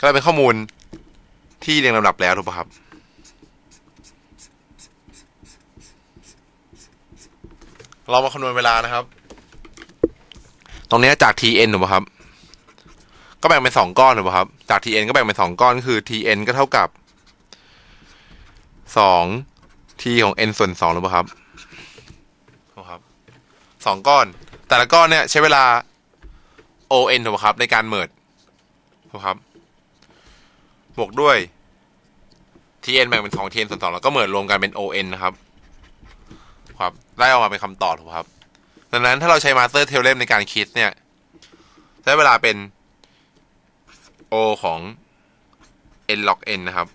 ก็ได้เป็นข้อมูลที่เรียงลำดับแล้วถูกปะครับ เรามาคำนวณเวลานะครับ ตรงเนี้ยจาก tn ถูกปะครับ ก็แบ่งเป็นสองก้อนถูกปะครับ จาก tn ก็แบ่งเป็นสองก้อนก็คือ tn ก็เท่ากับสอง t ของ n ส่วนสองถูกปะครับถูกครับสองก้อน แต่ละก้อนเนี่ยใช้เวลา on ถูกปะครับในการเมิร์ดถูกครับ บวกด้วย tn แบ่งเป็นสอง tn ส่วนสองแล้วก็เหมิร์ดรวมกันเป็น on นะครับ ครับได้ออกมาเป็นคำตอบถูกครับ ดังนั้นถ้าเราใช้ master theorem ในการคิดเนี่ยใช้เวลาเป็น o ของ n log n นะครับ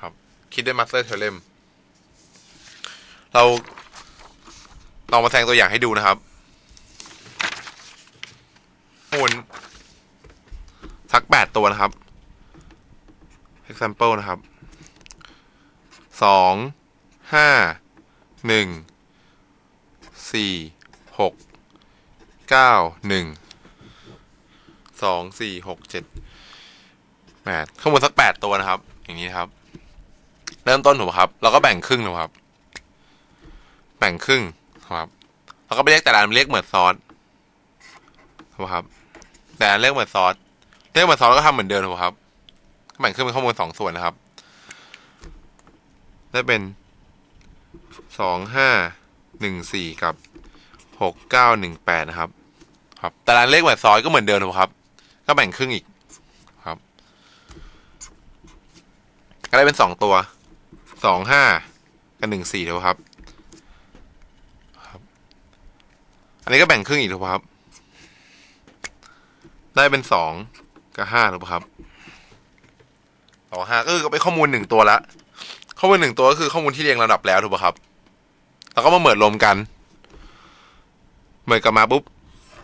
ครับ คิดด้วย master theorem เราลองมาแสดงตัวอย่างให้ดูนะครับมูล สักแปดตัวนะครับ example นะครับสองห้าหนึ่งสี่หกเก้าหนึ่งสองสี่หกเจ็ดแปดข้อมูลสักแปดตัวนะครับ อย่างนี้ครับ เริ่มต้นถูกครับ เราก็แบ่งครึ่งถูกครับ แบ่งครึ่งครับเราก็ไปเรียกแต่ละอันเรียกเหมือนซอสถูกครับ แต่อันเรียกเหมือนซอส เรียกเหมือนซอสแล้วก็ทำเหมือนเดิมถูกไหมครับแบ่งครึ่งเป็นข้อมูลสองส่วนนะครับ ได้เป็นสองห้าหนึ่งสี่กับหกเก้าหนึ่งแปดนะครับ ครับแต่ละเลขเหมือนซอยก็เหมือนเดิมนะครับ ก็แบ่งครึ่งอีกครับ ก็ได้เป็นสองตัวสองห้ากับหนึ่งสี่ถูกครับ ครับ อันนี้ก็แบ่งครึ่งอีกถูกครับ ได้เป็นสอง กับห้าถูกครับสองห้าก็คือเป็นข้อมูลหนึ่งตัวละข้อมูลหนึ่งตัวก็คือข้อมูลที่เรียงลำดับแล้วถูกป่ะครับแล้วก็มาเหมือนรวมกันเหมือนกลับมาปุ๊บ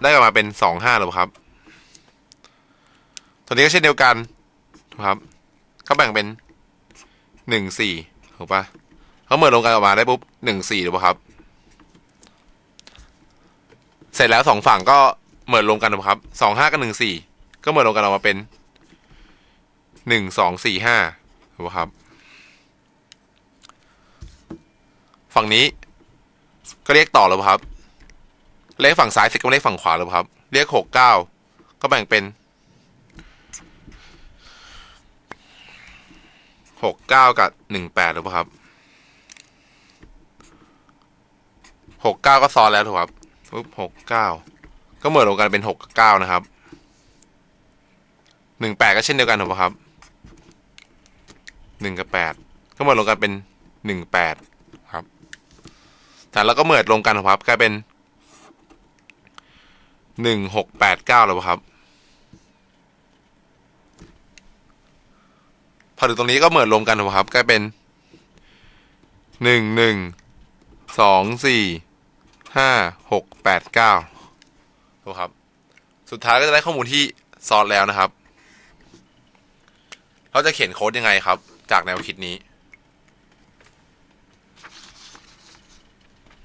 ได้กลับมาเป็นสองห้าหรือครับ ตัวนี้ก็เช่นเดียวกันถูกครับ ก็แบ่งเป็นหนึ่งสี่ถูกป่ะเขาเหมือนรวมกันออกมาได้ปุ๊บหนึ่งสี่ถูกป่ะครับ เสร็จแล้วสองฝั่งก็เหมือนรวมกันถูกปะครับสองห้ากับหนึ่งสี่ ก็เหมือนรวมกันออกมาเป็นหนึ่งสองสี่ห้าถูกปะครับ ฝั่งนี้ก็เรียกต่อแล้วครับ เลขฝั่งซ้ายเสร็จก็เลขฝั่งขวาแล้วครับ เรียกหกเก้าก็แบ่งเป็นหกเก้ากับหนึ่งแปดถูกครับหกเก้าก็ซ้อนแล้วถูกครับปุ๊บหกเก้าก็เหมือนรวมกันเป็นหกเก้านะครับ หนึ่งแปดก็เช่นเดียวกันถูกปะครับหนึ่งกับแปดก็เหมือนรวมกันเป็นหนึ่งแปดครับ แต่แล้วก็เหมิดลงกันครับกลายเป็นหนึ่งหกแปดเก้าแล้วครับ พอถึงตรงนี้ก็เหมิดลงกันถูกครับกลายเป็นหนึ่งหนึ่งสองสี่ห้าหกแปดเก้าถูกครับ สุดท้ายก็จะได้ข้อมูลที่ซอสแล้วนะครับ เราจะเขียนโค้ดยังไงครับ จากแนวคิดนี้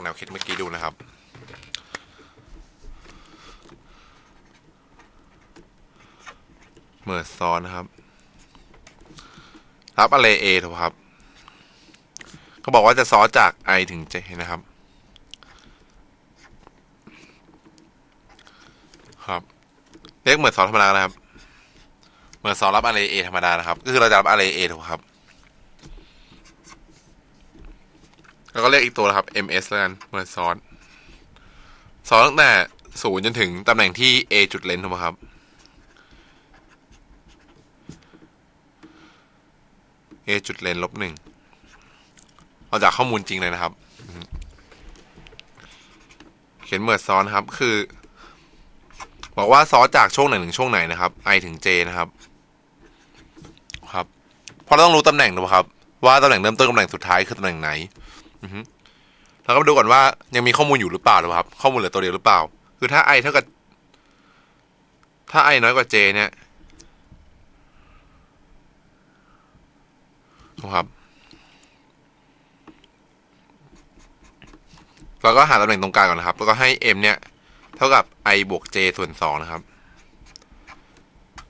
แนวคิดเมื่อกี้ดูนะครับ เมิร์ซอนนะครับ รับอะไร A ถูกครับเขาบอกว่าจะซอสจาก I ถึง J นะครับ ครับ เรียกเหมือนซอสธรรมดานะครับ มือนซอสรับอะไร A ธรรมดานะครับ ก็คือเราจะรับอะไร A ถูกครับ แล้วก็เรียกอีกตัวนะครับ ms แล้วกันเหมื่อซ้อนซ้อนตั้งแต่ศูนย์จนถึงตำแหน่งที่ a จุดเลนถูกไหมครับ a จุดเลนลบหนึ่งเอาจากข้อมูลจริงเลยนะครับ เขียนเมื่อซ้อนครับคือบอกว่าซ้อนจากช่วงไหนถึงช่วงไหนนะครับ i ถึง j นะครับ เพราะเราต้องรู้ตำแหน่งนะครับ ว่าตำแหน่งเริ่มต้นตำแหน่งสุดท้ายคือตำแหน่งไหนเราก็มาดูก่อนว่ายังมีข้อมูลอยู่หรือเปล่าหรือครับ ข้อมูลเหลือตัวเดียวหรือเปล่า คือถ้า i เท่ากับ ถ้า i น้อยกว่า j เนี่ยนะครับเราก็หาตำแหน่งตรงกลางก่อนนะครับ แล้วก็ให้ m เนี่ย เท่ากับ i บวก j ส่วนสองนะครับ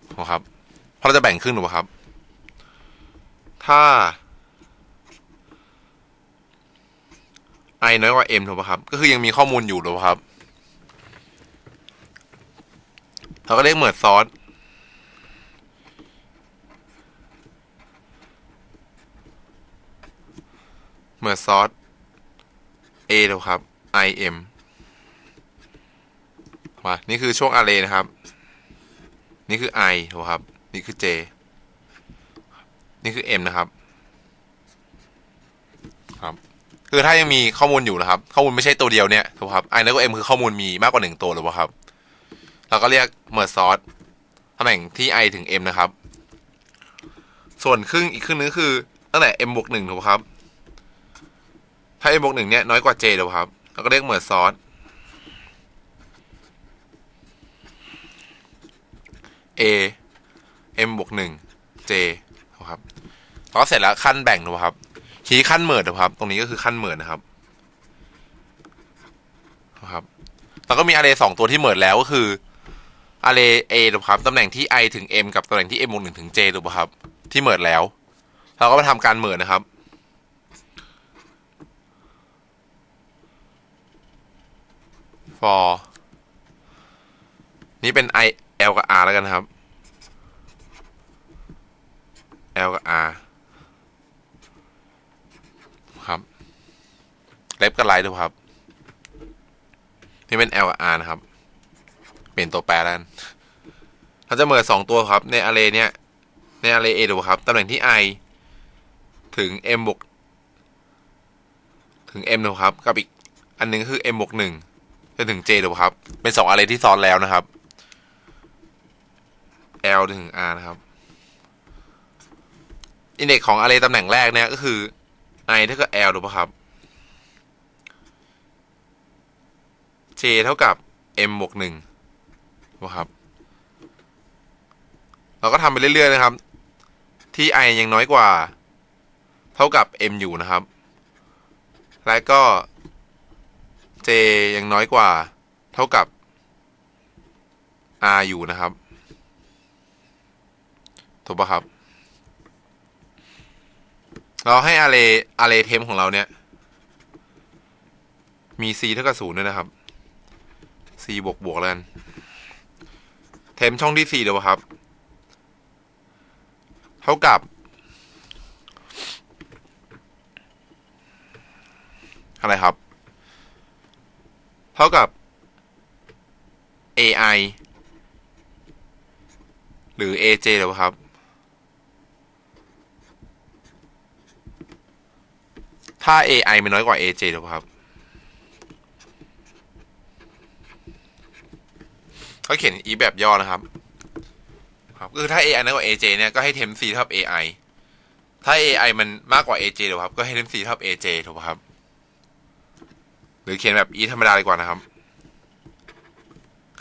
ถูกครับ เพราะเราจะแบ่งครึ่งถูกไหมครับ ถ้า i น้อยกว่า m ถูกไหมครับ ก็คือยังมีข้อมูลอยู่ถูกไหมครับ เราก็เรียกเหมือนซอสเหมือนซอส a ถูกครับ i m มานี่คือช่วง array นะครับ นี่คือ i ถูกครับ นี่คือ j นี่คือ m นะครับ ครับ คือถ้ายังมีข้อมูลอยู่นะครับ ข้อมูลไม่ใช่ตัวเดียวเนี่ยถูกครับ i แล้วก็ m คือข้อมูลมีมากกว่าหนึ่งตัวหรือเปล่าครับ เราก็เรียก merge sort ตำแหน่งที่ i ถึง m นะครับ ส่วนครึ่งอีกครึ่งนึงคือตั้งแต่ m บวกหนึ่งถูกครับ ถ้า m บวกหนึ่งเนี่ยน้อยกว่า j ถูกครับ เราก็เรียก merge sort a m บวกหนึ่ง j ครับ แล้วก็เสร็จแล้วขั้นแบ่งนะครับชี้ขั้นเหมิดนะครับ ตรงนี้ก็คือขั้นเหมิดนะครับนะครับแล้วก็มี array สองตัวที่เหมิดแล้วก็คือ array a นะครับตำแหน่งที่ i ถึง m กับตำแหน่งที่ m บวกหนึ่งถึง j ถูกไหมครับ ที่เหมิดแล้ว เราก็มาทำการเหมิดนะครับ for นี่เป็น i l กับ r แล้วกันครับ l กับ r ครับ เล็บกับไลท์ดูครับ นี่เป็น l กับ r นะครับ เปลี่ยนตัวแปรแล้วกันเราจะเมิดสองตัวครับ ใน array เนี้ยใน array a ดูครับตำแหน่งที่ i ถึง m บวกถึง m นะครับ กับอีกอันหนึงคือ m บวกหนึ่งจนถึง j ดูครับ เป็นสอง array ที่ซ้อนแล้วนะครับ l ถึง r นะครับ อินเด็กของ array ตำแหน่งแรกเนี่ยก็คือ i เท่ากับ l ถูกปะครับ j เท่ากับ m บวกหนึ่งนะครับเราก็ทำไปเรื่อย ๆ นะครับ ที่ i ยังน้อยกว่า เท่ากับ m อยู่นะครับ และก็ j ยังน้อยกว่า เท่ากับ r อยู่นะครับถูกปะครับ เราให้ array array temp ของเราเนี่ย มี c เท่ากับศูนย์ด้วยนะครับ c บวกบวกแล้วกัน temp ช่องที่ c เดี๋ยวครับ เท่ากับอะไรครับ เท่ากับ ai หรือ aj เดี๋ยวครับ ถ้า ai มันน้อยกว่า aj เดี๋ยวครับ ก็เขียน e แบบย่อนะครับ ครับคือถ้า ai น้อยกว่า aj เนี่ยก็ให้เทม c เท่ากับ ai ถ้า ai มันมากกว่า aj เดี๋ยวครับ ก็ให้เทม c เท่ากับ aj ถูกครับ หรือเขียนแบบ e ธรรมดาดีกว่านะครับ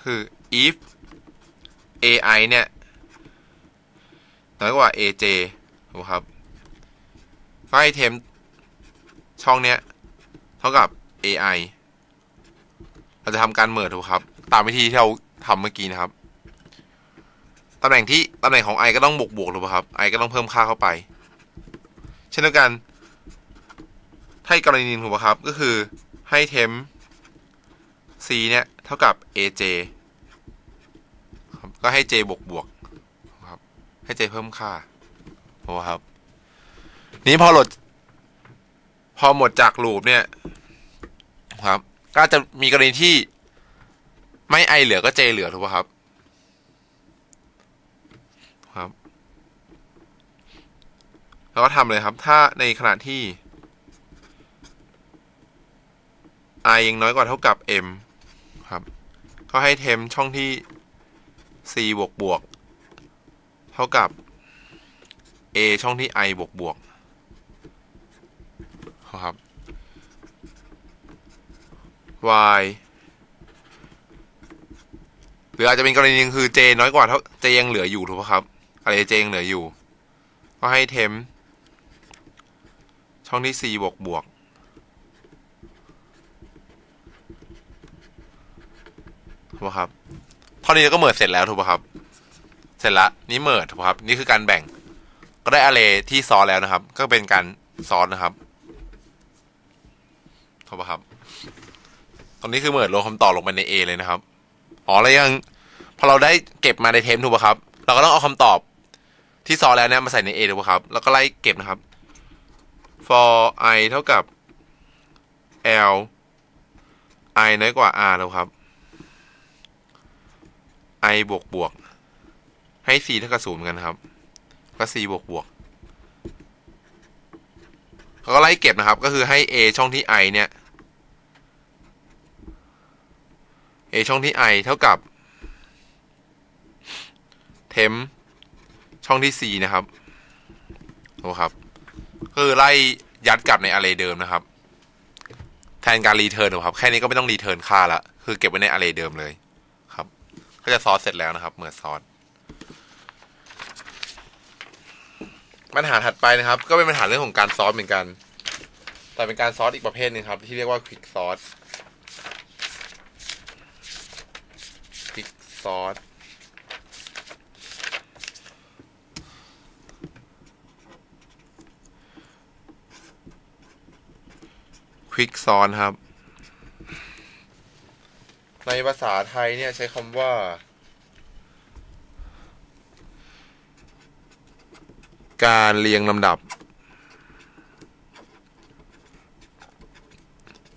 คือ if ai เนี่ยน้อยกว่า aj ถูกครับก็ให้เทมช่องเนี้ยเท่ากับ ai เราจะทำการเมิร์ถูกครับ ตามวิธีที่เรา ทำเมื่อกี้นะครับตำแหน่งที่ตำแหน่งของ i ก็ต้องบวกบวกถูกครับ i ก็ต้องเพิ่มค่าเข้าไป เช่นเดียวกัน ถ้ากรณีหนึงถูกไหมครับ ก็คือให้เทม c เนี่ยเท่ากับ aj ก็ให้ j บวกบวกครับ ให้ j เพิ่มค่าถูกไหครับ นี้พอหลด พอหมดจากลูปเนี่ยครับ ก็จะมีกรณีที่ ไม่ i เหลือก็ j เหลือถูกป่ะครับ ครับ แล้วก็ทำเลยครับ ถ้าในขณะที่ i ยังน้อยกว่าเท่ากับ m ครับ ก็ให้เทมช่องที่ c บวกบวก เท่ากับ a ช่องที่ i บวกบวกครับ y หรืออาจจะเป็นกรณีหนึงคือ j น้อยกว่าเท่า j ยังเหลืออยู่ถูกไหมครับ อะไร j ยังเหลืออยู่ ก็ให้เทม ช่องที่ c บวกบวกถูกไหมครับเท่านี้ก็เหมือนเสร็จแล้วถูกไหมครับ เสร็จละนี่เมิร์ถูกปะครับ นี่คือการแบ่ง ก็ได้ array ที่ซ้อนแล้วนะครับ ก็เป็นการซ้อนนะครับถูกปะครับตรงนี้คือเมิร์ลงคำตอบลงไปใน A เลยนะครับ อ๋อแล้วยังพอเราได้เก็บมาในเทมถูกป่ะครับ เราก็ต้องเอาคำตอบที่ซ้อแล้วเนี่ยมาใส่ใน A ถูกป่ะครับ แล้วก็ไล่เก็บนะครับ for i เท่ากับ l i น้อยกว่า r แล้วครับ i บวกบวก ให้ c เท่ากับศูนย์กันครับ ก็ c บวกบวกเขาก็ไล่เก็บนะครับ ก็คือให้ a ช่องที่ i เนี่ย a ช่องที่ i เท่ากับ temp ช่องที่ c นะครับโอ้ครับคือไล่ยัดกลับใน array เดิมนะครับ แทนการรีเทิร์นครับแค่นี้ก็ไม่ต้องรีเทิร์นค่าละคือเก็บไว้ใน array เดิมเลยครับ ก็จะซอสเสร็จแล้วนะครับเมื่อซอสปัญหาถัดไปนะครับ ก็เป็นปัญหาเรื่องของการซอสเหมือนกัน แต่เป็นการซอสอีกประเภทหนึ่งครับ ที่เรียกว่าควิก ซอสควิกซอสควิกซอนครับ ในภาษาไทยเนี่ยใช้คำว่า การเรียงลำดับ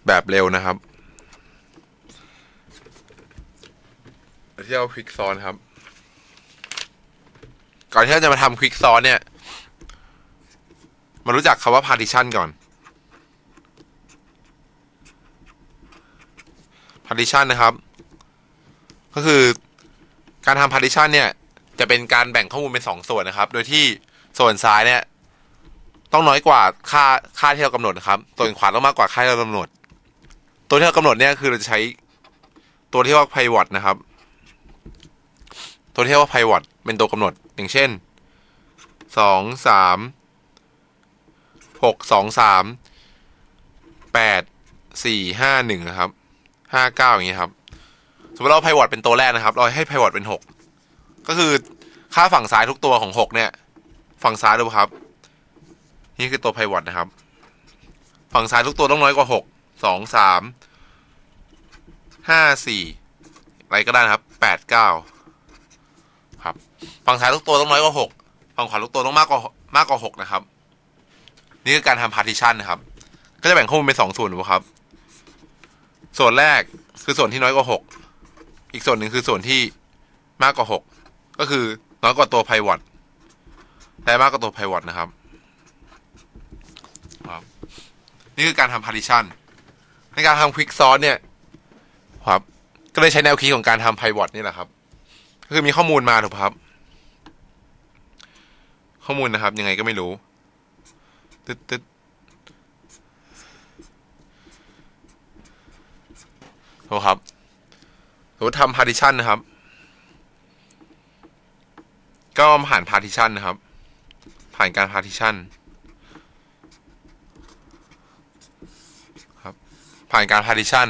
แบบเร็วนะครับ ที่เราควิกซอนครับ ก่อนที่เราจะมาทำควิกซอนเนี่ย มารู้จักคำว่า partition ก่อน partition นะครับ ก็คือการทำ partition เนี่ย จะเป็นการแบ่งข้อมูลเป็นสองส่วนนะครับ โดยที่ส่วนซ้ายเนี่ย ต้องน้อยกว่าค่าค่าที่เรากำหนดนะครับ ส่วนขวาต้องมากกว่าค่าที่เรากำหนด ตัวที่เรากำหนดเนี่ยคือเราจะใช้ตัวที่ว่า pivot นะครับ ตัวที่เรียกว่า pivot เป็นตัวกำหนดอย่างเช่นสองสามหกสองสามแปดสี่ห้าหนึ่งนะครับห้าเก้าอย่างเงี้ยครับ สมมติเรา pivot เป็นตัวแรกนะครับ เราให้ pivot เป็นหกก็คือค่าฝั่งซ้ายทุกตัวของหกเนี่ย ฝั่งซ้ายดูครับ นี่คือตัว pivot นะครับ ฝั่งซ้ายทุกตัวต้องน้อยกว่าหกสองสามห้าสี่อะไรก็ได้นะครับแปดเก้า ฝั่งซ้ายทุกตัวต้องน้อยกว่าหกฝั่งขวาทุกตัวต้องมากกว่ามากกว่าหกนะครับ นี่คือการทำ partition นะครับ ก็จะแบ่งข้อมูลเป็นสองส่วนนะครับ ส่วนแรกคือส่วนที่น้อยกว่าหกอีกส่วนหนึ่งคือส่วนที่มากกว่าหกก็คือน้อยกว่าตัว pivot และมากกว่าตัว pivot นะครับครับ นี่คือการทำ partition ในการทำ quick sort เนี่ยครับ ก็เลยใช้แนวคิดของการทำ pivot นี่แหละครับก็คือมีข้อมูลมาถูกไหมครับ ข้อมูลนะครับ ยังไงก็ไม่รู้ ตึ๊ดตึ๊ดโอ้ครับสมมติทำ partition นะครับ ก็ผ่าน partition นะครับ ผ่านการ partition ครับ ผ่านการ partition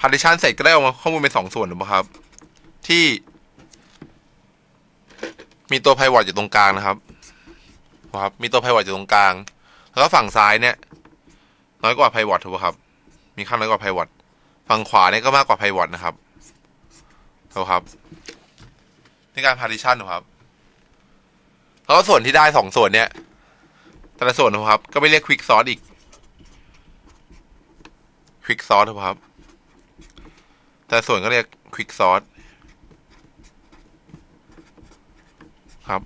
partition เสร็จก็ได้ออกมาข้อมูลเป็นสองส่วนถูกไหมครับ ที่ มีตัว pivot อยู่ตรงกลางนะครับครับ มีตัว pivot อยู่ตรงกลาง แล้วก็ฝั่งซ้ายเนี่ย น้อยกว่า pivot ถูกไหมครับ มีค่างน้อยกว่า pivot ฝั่งขวาเนี่ยก็มากกว่า pivot นะครับถูกครับในการ partition นะครับ แล้วส่วนที่ได้สองส่วนเนี่ย แต่ละส่วนนะครับ ก็ไม่เรียก quick sort อีก quick sort นะครับ แต่ส่วนก็เรียก quick sort ครับ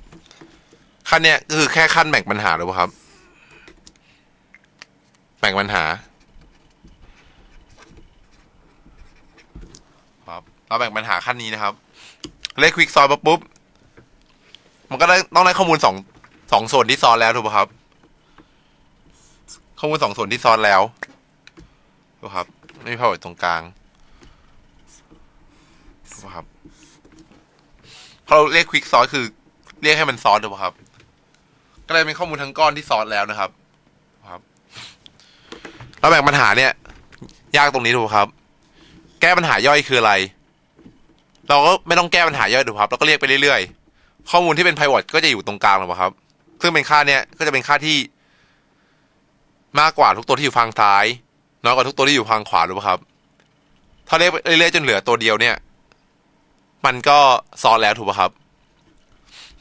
ขั้นเนี้ยคือแค่ขั้นแบ่งปัญหาหรือเปล่าครับ แบ่งปัญหา ครับเราแบ่งปัญหาขั้นนี้นะครับ เลข quick sort มาปุ๊บ มันก็ได้ต้องได้ข้อมูลสองสองส่วนที่ซ้อนแล้วถูกไหมครับ ข้อมูลสองส่วนที่ซ้อนแล้วถูกครับ ไม่มีพาวตรงกลางถูกครับพอเราเรียก quick sort คือ เรียกให้มันซ้อนถูกไหมครับ ก็เลยเป็นข้อมูลทั้งก้อนที่ซ้อนแล้วนะครับ ครับเราแบ่งปัญหาเนี่ย ยากตรงนี้ถูกไหมครับ แก้ปัญหาย่อยคืออะไร เราก็ไม่ต้องแก้ปัญหาเยอะถูกครับเราก็เรียกไปเรื่อยๆ ข้อมูลที่เป็น pivot ก็จะอยู่ตรงกลางถูกไหมครับ ซึ่งเป็นค่าเนี้ยก็จะเป็นค่าที่ มากกว่าทุกตัวที่อยู่ฝั่งซ้าย น้อยกว่าทุกตัวที่อยู่ฝั่งขวาถูกไหมครับ ถ้าเรียกเรื่อยๆจนเหลือตัวเดียวเนี่ย มันก็ซ้อนแล้วถูกป่ะครับ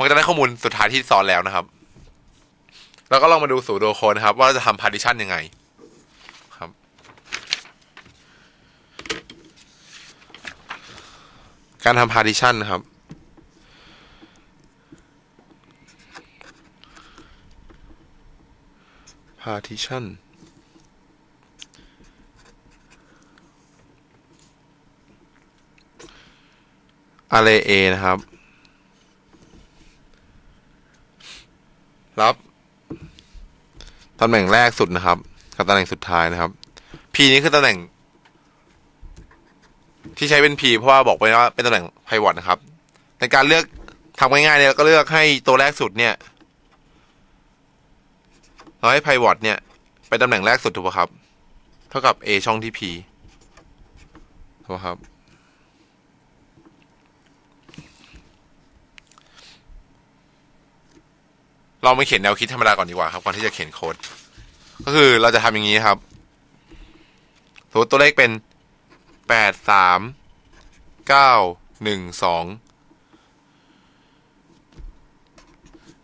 มันก็จะได้ข้อมูลสุดท้ายที่ซ้อนแล้วนะครับ แล้วก็ลองมาดูสูตรโดโคนะครับ ว่าเราจะทำ partition ยังไงครับ การทำ partition นะครับ partition array A นะครับ รับตำแหน่งแรกสุดนะครับ กับตำแหน่งสุดท้ายนะครับ P นี้คือตำแหน่ง ที่ใช้เป็น P เพราะว่าบอกไปว่าเป็นตำแหน่ง pivot นะครับ ในการเลือกทำง่ายๆเนี่ยเราก็เลือกให้ตัวแรกสุดเนี่ยเราให้ pivot เนี่ยเป็นตำแหน่งแรกสุดถูกป่ะครับ เท่ากับ A ช่องที่ P ถูกป่ะครับ เรามาเขียนแนวคิดธรรมดาก่อนดีกว่าครับก่อนที่จะเขียนโค้ดก็คือเราจะทำอย่างนี้ครับสมมติตัวเลขเป็นแปดสามเก้าหนึ่งสอง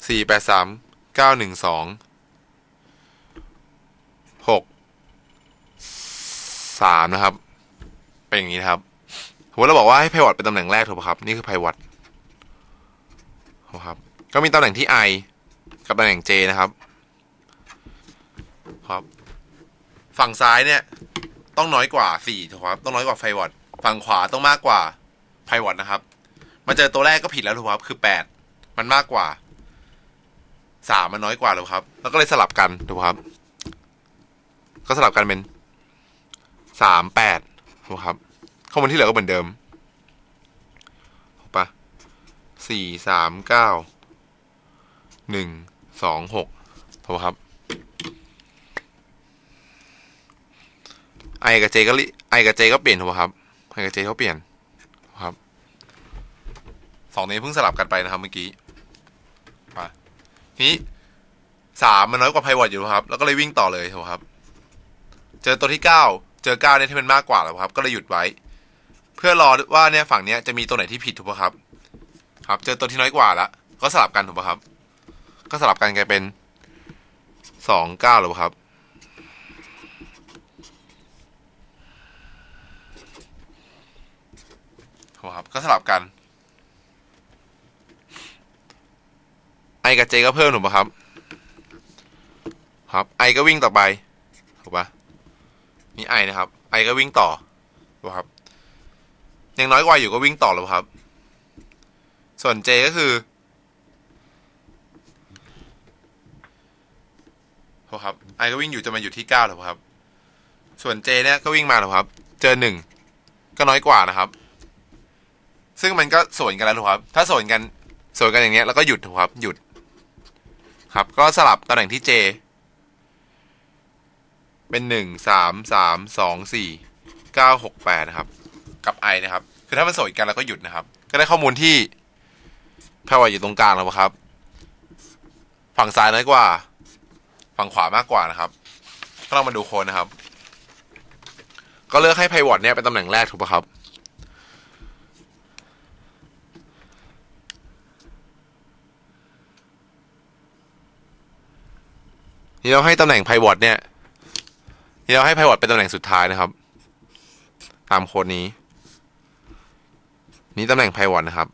สี่แปดสามเก้าหนึ่งสองหกสามนะครับ เป็นอย่างนี้ครับสมมติเราบอกว่าให้ pivot เป็นตำแหน่งแรกถูกป่ะครับ นี่คือ pivot ครับ ก็มีตำแหน่งที่ i กับตำแหน่ง J นะครับ ครับ ฝั่งซ้ายเนี่ย ต้องน้อยกว่า4ถูกครับ ต้องน้อยกว่าไฟวอตฝั่งขวาต้องมากกว่าไพวอตนะครับ มาเจอตัวแรกก็ผิดแล้วถูกครับ คือ8มันมากกว่า3มันน้อยกว่าถูกครับ แล้วก็เลยสลับกันถูกครับ ก็สลับกันเป็น3 8ถูกครับ ข้อมูลที่เหลือก็เหมือนเดิมถูกปะ4 3 9หนึ่ง สองหกถูกครับ ไอกับเจก็ไอกับเจก็เปลี่ยนถูกครับไอกับเจเขาเปลี่ยนครับสองนี้เพิ่งสลับกันไปนะครับเมื่อกี้มาทีนี้สามมันน้อยกว่าไพวอตอยู่ครับ แล้วก็เลยวิ่งต่อเลยถูกครับ เจอตัวที่เก้าเจอเก้าเนี่ยที่มันมากกว่าแล้วครับ ก็เลยหยุดไว้ เพื่อรอว่าเนี่ยฝั่งเนี้ยจะมีตัวไหนที่ผิดถูกไหมครับ ครับ เจอตัวที่น้อยกว่าแล้วก็สลับกันถูกไหมครับ ก็สลับกันกลายเป็นสองเก้าหรือเปล่าครับครับ ก็สลับกัน ไอกับเจก็เพิ่มถูกปะครับ ครับ ไอก็วิ่งต่อไป ถูกปะนี่ไอนะครับ ไอก็วิ่งต่อถูกครับ ยังน้อยกว่าอยู่ก็วิ่งต่อหรือครับ ส่วนเจก็คือ ถูกครับไอก็วิ่งอยู่จะมาอยู่ที่เก้าถูกครับ ส่วนเจเนี่ยก็วิ่งมาถูกครับ เจอหนึ่งก็น้อยกว่านะครับ ซึ่งมันก็สวนกันแล้วถูกครับ ถ้าสวนกันสวนกันอย่างเนี้ยแล้วก็หยุดถูกครับ หยุด ครับ ก็สลับตำแหน่งที่เจเป็นหนึ่งสามสามสองสี่เก้าหกแปดนะครับ กับไอนะครับ คือถ้ามันสวนกันแล้วก็หยุดนะครับ ก็ได้ข้อมูลที่แพรวอยู่ตรงกลางแล้วครับ ฝั่งซ้ายน้อยกว่า ฝั่งขวามากกว่านะครับก็ลองมาดูโค้ดนะครับ ก็เลือกให้ไพวอตเนี่ยเป็นตำแหน่งแรกถูกปะครับ นี่เราให้ตำแหน่งไพวอตเนี่ยนี่เราให้ไพวอตเป็นตำแหน่งสุดท้ายนะครับ ตามโค้ดนี้ นี่ตำแหน่งไพวอตนะครับ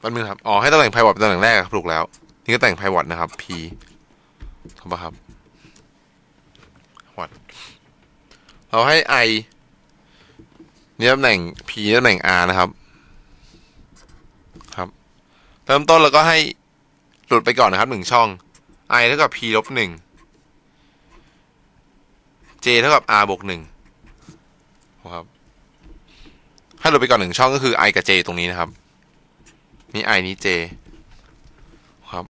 แป๊บนึงครับ อ๋อ ให้ตำแหน่งไพวอตเป็นตำแหน่งแรกครับถูกแล้ว นี่ก็แหน่งไพวอตนะครับ P ถูกปะครับวอตเราให้ I นี่ตำแหน่ง P ตำแหน่ง R นะครับ ครับ เริ่มต้นเราก็ให้หลุดไปก่อนนะครับหนึ่งช่อง I เท่ากับ P ลบหนึ่ง J เท่ากับ R บวกหนึ่งครับ ให้หลุดไปก่อนหนึ่งช่องก็คือ I กับ J ตรงนี้นะครับ นี่ไอนี่เจ